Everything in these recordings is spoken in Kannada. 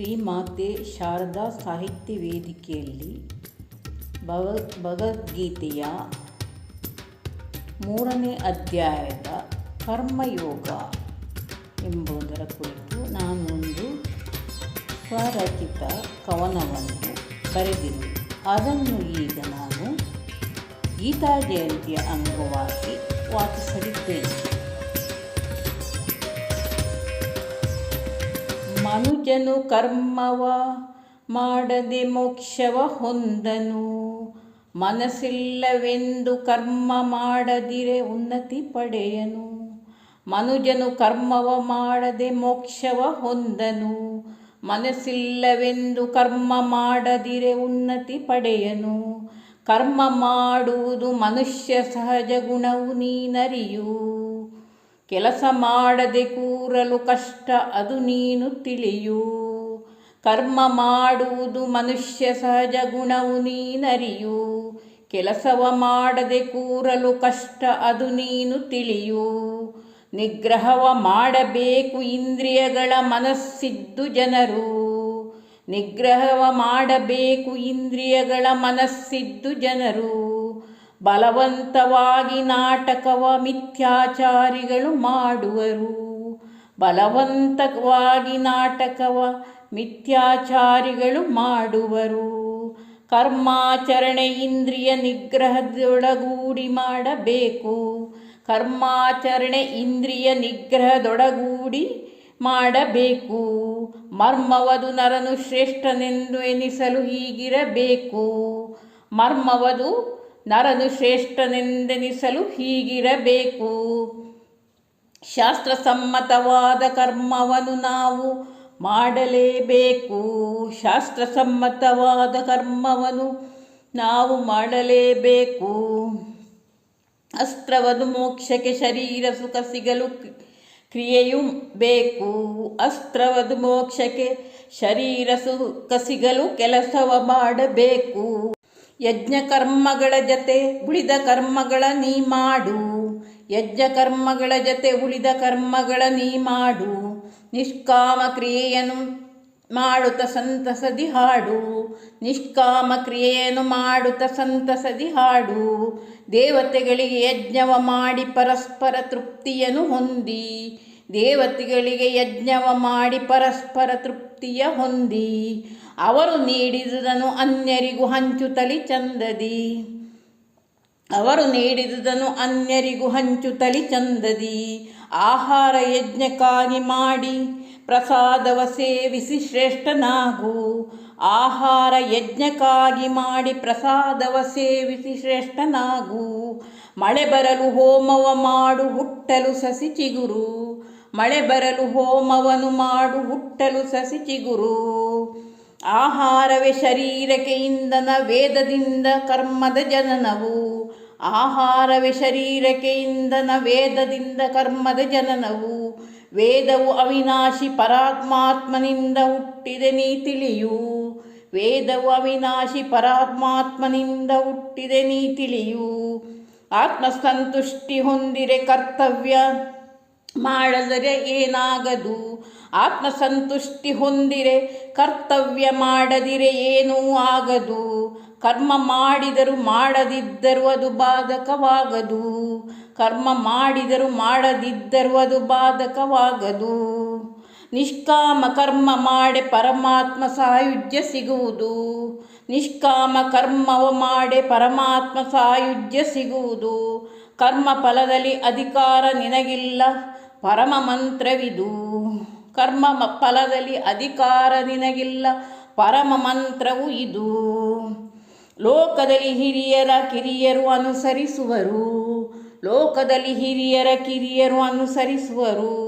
ಶ್ರೀಮಾತೆ ಶಾರದಾ ಸಾಹಿತ್ಯ ವೇದಿಕೆಯಲ್ಲಿ ಭವ ಭಗವದ್ಗೀತೆಯ ಮೂರನೇ ಅಧ್ಯಾಯದ ಕರ್ಮಯೋಗ ಎಂಬುದರ ಕುರಿತು ನಾನೊಂದು ಸ್ವರಚಿತ ಕವನವನ್ನು ಬರೆದಿರುವೆ ಅದನ್ನು ಈಗ ನಾನು ಗೀತಾ ಜಯಂತಿಯ ಅಂಗವಾಗಿ ವಾಚಿಸಲಿದ್ದೇನೆ. ಮನುಜನು ಕರ್ಮವ ಮಾಡದೆ ಮೋಕ್ಷವ ಹೊಂದನು. ಮನಸ್ಸಿಲ್ಲವೆಂದು ಕರ್ಮ ಮಾಡದಿರೆ ಉನ್ನತಿ ಪಡೆಯನು. ಮನುಜನು ಕರ್ಮವ ಮಾಡದೆ ಮೋಕ್ಷವ ಹೊಂದನು. ಮನಸ್ಸಿಲ್ಲವೆಂದು ಕರ್ಮ ಮಾಡದಿರೆ ಉನ್ನತಿ ಪಡೆಯನು. ಕರ್ಮ ಮಾಡುವುದು ಮನುಷ್ಯ ಸಹಜ ಗುಣವು ನೀನರಿಯು. ಕೆಲಸ ಮಾಡದೆ ಕೂರಲು ಕಷ್ಟ, ಅದು ನೀನು ತಿಳಿಯು. ಕರ್ಮ ಮಾಡುವುದು ಮನುಷ್ಯ ಸಹಜ ಗುಣವು ನೀನರಿಯು. ಕೆಲಸವ ಮಾಡದೆ ಕೂರಲು ಕಷ್ಟ, ಅದು ನೀನು ತಿಳಿಯು. ನಿಗ್ರಹವ ಮಾಡಬೇಕು ಇಂದ್ರಿಯಗಳ ಮನಸ್ಸಿದ್ದು ಜನರು. ನಿಗ್ರಹವ ಮಾಡಬೇಕು ಇಂದ್ರಿಯಗಳ ಮನಸ್ಸಿದ್ದು ಜನರು. ಬಲವಂತವಾಗಿ ನಾಟಕವ ಮಿಥ್ಯಾಚಾರಿಗಳು ಮಾಡುವರು. ಬಲವಂತವಾಗಿ ನಾಟಕವ ಮಿಥ್ಯಾಚಾರಿಗಳು ಮಾಡುವರು. ಕರ್ಮಾಚರಣೆ ಇಂದ್ರಿಯ ನಿಗ್ರಹದೊಡಗೂಡಿ ಮಾಡಬೇಕು. ಕರ್ಮಾಚರಣೆ ಇಂದ್ರಿಯ ನಿಗ್ರಹದೊಡಗೂಡಿ ಮಾಡಬೇಕು. ಮರ್ಮವದು ನರನು ಶ್ರೇಷ್ಠನೆಂದು ಎನಿಸಲು ಹೀಗಿರಬೇಕು. ಮರ್ಮವದು ನರನು ಶ್ರೇಷ್ಠನೆಂದೆನಿಸಲು ಹೀಗಿರಬೇಕು. ಶಾಸ್ತ್ರಸಮ್ಮತವಾದ ಕರ್ಮವನ್ನು ನಾವು ಮಾಡಲೇಬೇಕು. ಶಾಸ್ತ್ರಸಮ್ಮತವಾದ ಕರ್ಮವನ್ನು ನಾವು ಮಾಡಲೇಬೇಕು. ಅಸ್ತ್ರವನ್ನು ಮೋಕ್ಷಕ್ಕೆ ಶರೀರ ಸುಖ ಸಿಗಲು ಕ್ರಿಯೆಯು ಬೇಕು. ಅಸ್ತ್ರವದು ಮೋಕ್ಷಕ್ಕೆ ಶರೀರ ಸುಖ ಸಿಗಲು ಕೆಲಸವ ಮಾಡಬೇಕು. ಯಜ್ಞ ಕರ್ಮಗಳ ಜತೆ ಉಳಿದ ಕರ್ಮಗಳ ನೀ ಮಾಡು. ಯಜ್ಞ ಕರ್ಮಗಳ ಜತೆ ಉಳಿದ ಕರ್ಮಗಳ ನೀ ಮಾಡು. ನಿಷ್ಕಾಮ ಕ್ರಿಯೆಯನ್ನು ಮಾಡುತ್ತ ಸಂತಸದಿ ಹಾಡು. ನಿಷ್ಕಾಮ ಕ್ರಿಯೆಯನ್ನು ಮಾಡುತ್ತ ಸಂತಸದಿ ಹಾಡು. ದೇವತೆಗಳಿಗೆ ಯಜ್ಞವ ಮಾಡಿ ಪರಸ್ಪರ ತೃಪ್ತಿಯನ್ನು ಹೊಂದಿ. ದೇವತೆಗಳಿಗೆ ಯಜ್ಞವ ಮಾಡಿ ಪರಸ್ಪರ ತೃಪ್ತಿಯ ಹೊಂದಿ. ಅವರು ನೀಡಿದುದನ್ನು ಅನ್ಯರಿಗೂ ಹಂಚುತ್ತಲಿ ಚಂದದಿ. ಅವರು ನೀಡಿದುದನ್ನು ಅನ್ಯರಿಗೂ ಹಂಚುತ್ತಲಿ ಚಂದದಿ. ಆಹಾರ ಯಜ್ಞಕ್ಕಾಗಿ ಮಾಡಿ ಪ್ರಸಾದವ ಸೇವಿಸಿ ಶ್ರೇಷ್ಠನಾಗು. ಆಹಾರ ಯಜ್ಞಕ್ಕಾಗಿ ಮಾಡಿ ಪ್ರಸಾದವ ಸೇವಿಸಿ ಶ್ರೇಷ್ಠನಾಗು. ಮಳೆ ಬರಲು ಹೋಮವ ಮಾಡು ಹುಟ್ಟಲು ಸಸಿ ಚಿಗುರು. ಮಳೆ ಬರಲು ಹೋಮವನು ಮಾಡು ಹುಟ್ಟಲು ಸಸಿ ಚಿಗುರು. ಆಹಾರವೇ ಶರೀರಕ್ಕೆ ಇಂಧನ ವೇದದಿಂದ ಕರ್ಮದ ಜನನವು. ಆಹಾರವೇ ಶರೀರಕ್ಕೆ ಇಂಧನ ವೇದದಿಂದ ಕರ್ಮದ ಜನನವು. ವೇದವು ಅವಿನಾಶಿ ಪರಾತ್ಮಾತ್ಮನಿಂದ ಹುಟ್ಟಿದೆ ನೀ ತಿಳಿಯು ವೇದವು ಅವಿನಾಶಿ ಪರಾತ್ಮಾತ್ಮನಿಂದ ಹುಟ್ಟಿದೆ ನೀ ತಿಳಿಯು ಆತ್ಮಸಂತುಷ್ಟಿ ಹೊಂದಿರೆ ಕರ್ತವ್ಯ ಮಾಡದರೆ ಏನಾಗದು? ಆತ್ಮಸಂತುಷ್ಟಿ ಹೊಂದಿರೆ ಕರ್ತವ್ಯ ಮಾಡದಿರೆ ಏನೂ ಆಗದು. ಕರ್ಮ ಮಾಡಿದರೂ ಮಾಡದಿದ್ದರೂ ಅದು ಬಾಧಕವಾಗದು. ಕರ್ಮ ಮಾಡಿದರೂ ಮಾಡದಿದ್ದರೂ ಅದು ಬಾಧಕವಾಗದು. ನಿಷ್ಕಾಮ ಕರ್ಮ ಮಾಡೆ ಪರಮಾತ್ಮ ಸಾಯುಜ್ಯ ಸಿಗುವುದು. ನಿಷ್ಕಾಮ ಕರ್ಮವ ಮಾಡೆ ಪರಮಾತ್ಮ ಸಾಯುಜ್ಯ ಸಿಗುವುದು. ಕರ್ಮ ಫಲದಲ್ಲಿ ಅಧಿಕಾರ ನಿನಗಿಲ್ಲ, ಪರಮ ಮಂತ್ರವಿದು. ಕರ್ಮ ಫಲದಲ್ಲಿ ಅಧಿಕಾರ ನಿನಗಿಲ್ಲ. ಪರಮ ಮಂತ್ರವು ಇದು. ಲೋಕದಲ್ಲಿ ಹಿರಿಯರ ಕಿರಿಯರು ಅನುಸರಿಸುವರು. ಲೋಕದಲ್ಲಿ ಹಿರಿಯರ ಕಿರಿಯರು ಅನುಸರಿಸುವರು.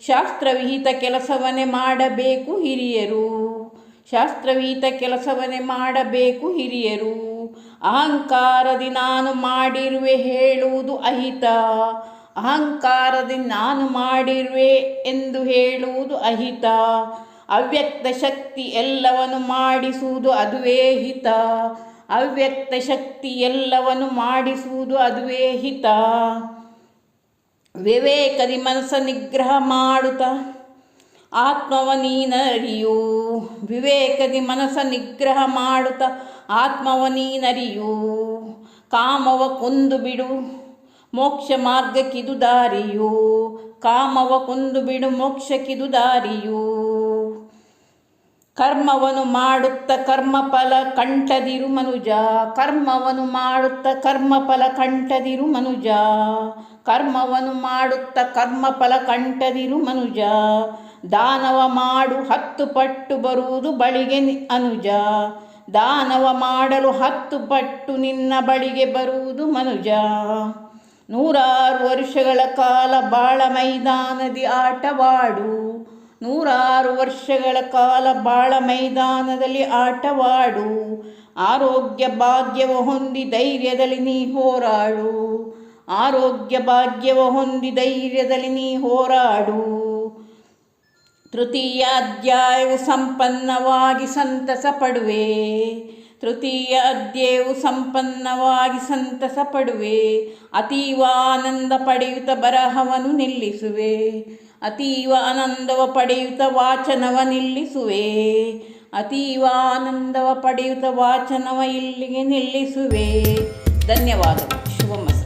ಶಾಸ್ತ್ರವಿಹಿತ ಕೆಲಸವನ್ನೇ ಮಾಡಬೇಕು ಹಿರಿಯರು. ಶಾಸ್ತ್ರವಿಹಿತ ಕೆಲಸವನ್ನೇ ಮಾಡಬೇಕು ಹಿರಿಯರು. ಅಹಂಕಾರದಿ ನಾನು ಮಾಡಿರುವೆ ಹೇಳುವುದು ಅಹಿತ. ಅಹಂಕಾರದಿ ನಾನು ಮಾಡಿರುವೆ ಎಂದು ಹೇಳುವುದು ಅಹಿತ. ಅವ್ಯಕ್ತ ಶಕ್ತಿ ಎಲ್ಲವನ್ನು ಮಾಡಿಸುವುದು ಅದುವೇ ಹಿತ. ಅವ್ಯಕ್ತ ಶಕ್ತಿ ಎಲ್ಲವನ್ನು ಮಾಡಿಸುವುದು ಅದುವೇ ಹಿತ. ವಿವೇಕದಿ ಮನಸ್ಸ ನಿಗ್ರಹ ಮಾಡುತ್ತ ಆತ್ಮವ ನೀನರಿಯು. ವಿವೇಕದಿ ಮನಸ್ಸ ನಿಗ್ರಹ ಮಾಡುತ್ತ ಆತ್ಮವ ನೀನರಿಯು. ಕಾಮವ ಕೊಂದು ಬಿಡು. ಮೋಕ್ಷ ಮಾರ್ಗಕ್ಕಿದು ದಾರಿಯೂ, ಕಾಮವ ಕೊಂದು ಬಿಡು ಮೋಕ್ಷಕ್ಕಿದು ದಾರಿಯೂ. ಕರ್ಮವನು ಮಾಡುತ್ತ ಕರ್ಮಫಲ ಕಂಠದಿರು ಮನುಜ, ಕರ್ಮವನು ಮಾಡುತ್ತ ಕರ್ಮಫಲ ಕಂಠದಿರು ಮನುಜ. ಕರ್ಮವನು ಮಾಡುತ್ತ ಕರ್ಮಫಲ ಕಂಠದಿರು ಮನುಜ, ದಾನವ ಮಾಡು ಹತ್ತು ಪಟ್ಟು ಬರುವುದು ಬಳಿಗೆ ಅನುಜ. ದಾನವ ಮಾಡಲು ಹತ್ತು ಪಟ್ಟು ನಿನ್ನ ಬಳಿಗೆ ಬರುವುದು ಮನುಜ. ನೂರಾರು ವರ್ಷಗಳ ಕಾಲ ಬಾಳ ಮೈದಾನದಿ ಆಟವಾಡು. ನೂರಾರು ವರ್ಷಗಳ ಕಾಲ ಬಾಳ ಮೈದಾನದಲ್ಲಿ ಆಟವಾಡು. ಆರೋಗ್ಯ ಭಾಗ್ಯವ ಹೊಂದಿ ಧೈರ್ಯದಲ್ಲಿ ನೀ ಹೋರಾಡು. ಆರೋಗ್ಯ ಭಾಗ್ಯವ ಹೊಂದಿ ಧೈರ್ಯದಲ್ಲಿ ನೀ ಹೋರಾಡು. ತೃತೀಯ ಅಧ್ಯಾಯವು ಸಂಪನ್ನವಾಗಿ ಸಂತಸ ಪಡುವೆ ತೃತೀಯ ಅಧ್ಯಾಯವು ಸಂಪನ್ನವಾಗಿ ಸಂತಸ ಪಡುವೆ ಅತೀವ ಆನಂದ ಪಡೆಯುತ್ತ ಬರಹವನ್ನು ನಿಲ್ಲಿಸುವೆ. ಅತೀವ ಆನಂದವ ಪಡೆಯುತ್ತ ವಾಚನವ ನಿಲ್ಲಿಸುವೆ. ಅತೀವ ಆನಂದವ ಪಡೆಯುತ್ತ ವಾಚನವ ಇಲ್ಲಿಗೆ ನಿಲ್ಲಿಸುವೆ. ಧನ್ಯವಾದಗಳು.